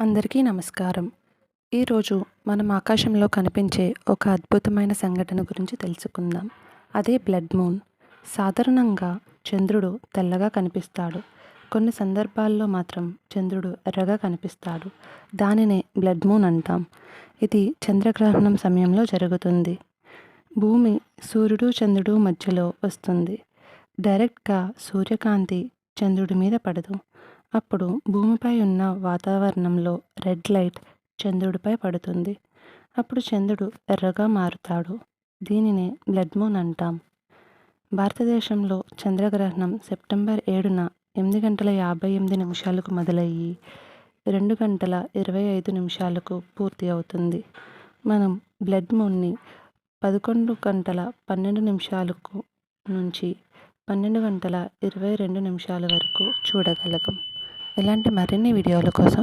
అందరికీ నమస్కారం. ఈరోజు మనం ఆకాశంలో కనిపించే ఒక అద్భుతమైన సంఘటన గురించి తెలుసుకుందాం. అదే బ్లడ్ మూన్. సాధారణంగా చంద్రుడు తెల్లగా కనిపిస్తాడు. కొన్ని సందర్భాల్లో మాత్రం చంద్రుడు ఎర్రగా కనిపిస్తాడు. దానినే బ్లడ్ మూన్ అంటాం. ఇది చంద్రగ్రహణం సమయంలో జరుగుతుంది. భూమి సూర్యుడు చంద్రుడు మధ్యలో వస్తుంది. డైరెక్ట్గా సూర్యకాంతి చంద్రుడి మీద పడదు. అప్పుడు భూమిపై ఉన్న వాతావరణంలో రెడ్ లైట్ చంద్రుడిపై పడుతుంది. అప్పుడు చంద్రుడు ఎర్రగా మారుతాడు. దీనినే బ్లడ్ మూన్ అంటాం. భారతదేశంలో చంద్రగ్రహణం సెప్టెంబర్ ఏడున ఎనిమిది గంటల యాభై ఎనిమిది నిమిషాలకు మొదలయ్యి రెండు గంటల ఇరవై ఐదు నిమిషాలకు పూర్తి అవుతుంది. మనం బ్లడ్ మూన్ని పదకొండు గంటల పన్నెండు నిమిషాలకు నుంచి పన్నెండు గంటల ఇరవై రెండు నిమిషాల వరకు చూడగలగం. ఇలాంటి మరిన్ని వీడియోల కోసం